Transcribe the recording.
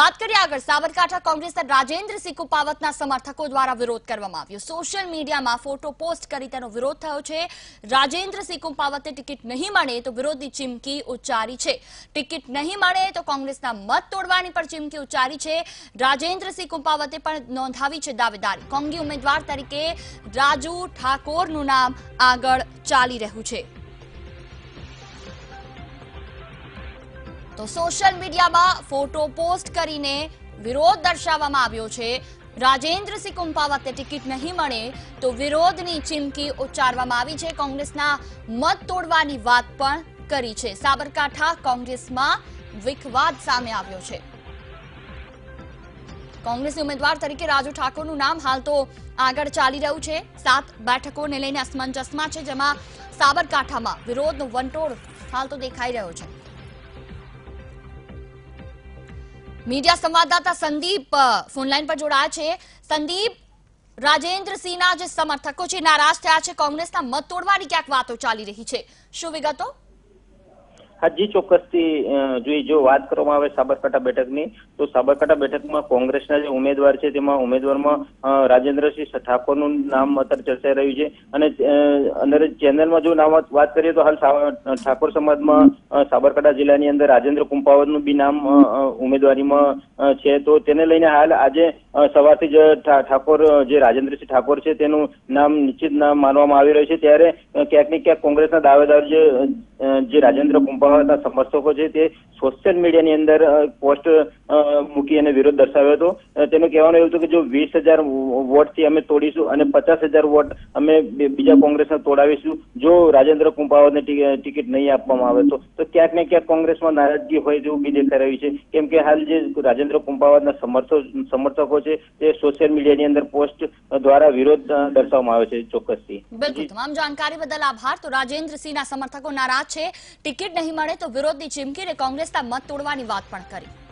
વાત કરીએ આગળ. સાબરકાંઠા કોંગ્રેસના રાજેન્દ્રસિંહ કુપાવતના સમર્થકો દ્વારા વિરોધ કરવામાં આવ્યો. સોશિયલ મીડિયામાં ફોટો પોસ્ટ કરી તેનો વિરોધ થયો છે. રાજેન્દ્રસિંહ કુપાવતે ટિકિટ નહીં મળે તો વિરોધની ચીમકી ઉચ્ચારી છે. ટિકિટ નહીં મળે તો કોંગ્રેસના મત તોડવાની પણ ચીમકી ઉચ્ચારી છે. રાજેન્દ્રસિંહ કુપાવતે પણ નોંધાવી છે દાવેદારી. કોંગી ઉમેદવાર તરીકે રાજુ ઠાકોરનું નામ આગળ ચાલી રહ્યું છે. તો સોશિયલ મીડિયામાં ફોટો પોસ્ટ કરીને વિરોધ દર્શાવવામાં આવ્યો છે. રાજેન્દ્રસિંહ કુંપાવતે ટિકિટ નહીં મળે તો વિરોધની ચીમકી ઉચ્ચારવામાં આવી છે. કોંગ્રેસના મત તોડવાની વાત પણ કરી છે. સાબરકાંઠા કોંગ્રેસમાં વિખવાદ સામે આવ્યો છે. કોંગ્રેસની ઉમેદવાર તરીકે રાજુ ઠાકોરનું નામ હાલ તો આગળ ચાલી રહ્યું છે. સાત બેઠકોને લઈને અસમંજસમાં છે, જેમાં સાબરકાંઠામાં વિરોધનો વંટોળ હાલ તો દેખાઈ રહ્યો છે. મીડિયા સંવાદદાતા સંદીપ ફોનલાઈન પર જોડાયા છે. સંદીપ, રાજેન્દ્રસિંહના જે સમર્થકો છે નારાજ થયા છે. કોંગ્રેસના મત તોડવાની ક્યાંક વાતો ચાલી રહી છે. શું વિગતો? હાજી ચોક્કસથી જોઈ જો વાત કરવામાં આવે સાબરકાંઠા બેઠકની, તો સાબરકાંઠા બેઠકમાં કોંગ્રેસના જે ઉમેદવાર છે, તેમાં ઉમેદવારમાં રાજેન્દ્રસિંહ ઠાકોરનું નામ અત્યારે ચર્ચાઈ રહ્યું છે. અને અંદર ચેનલમાં જો નામ વાત કરીએ તો હાલ ઠાકોર સમાજમાં સાબરકાંઠા જિલ્લાની અંદર રાજેન્દ્ર કુંપાવતનું બી નામ ઉમેદવારીમાં છે. તો તેને લઈને હાલ આજે સવારથી જ ઠાકોર જે રાજેન્દ્રસિંહ ઠાકોર છે, તેનું નામ નિશ્ચિત નામ માનવામાં આવી રહ્યું છે. ત્યારે ક્યાંક ને ક્યાંક કોંગ્રેસના દાવેદાર જે જે રાજેન્દ્ર કુંભાવતના સમર્થકો છે, તે સોશિયલ મીડિયાની અંદર પોસ્ટ મૂકી અને વિરોધ દર્શાવ્યો હતો. તેનું કહેવાનું એવું હતું કે જો વીસ હજાર વોટથી અમે તોડીશું અને પચાસ હજાર વોટ અમે બીજા કોંગ્રેસને તોડાવીશું, જો રાજેન્દ્ર કુંભાવતને ટિકિટ નહીં આપવામાં આવે તો ક્યાંક ને ક્યાંક કોંગ્રેસમાં નારાજગી હોય તેવું બી દેખાઈ રહ્યું છે. કેમ કે હાલ જે રાજેન્દ્ર કુંભાવતના સમર્થો, સમર્થકો છે, તે સોશિયલ મીડિયાની અંદર પોસ્ટ દ્વારા વિરોધ દર્શાવવામાં આવે છે ચોક્કસથી. બિલકુલ, તમામ જાણકારી બદલ આભાર. તો રાજેન્દ્રસિંહના સમર્થકો નારાજ છે. ટિકિટ નહીં મળે તો વિરોધની ચીમકી અને કોંગ્રેસના મત તોડવાની વાત પણ કરી.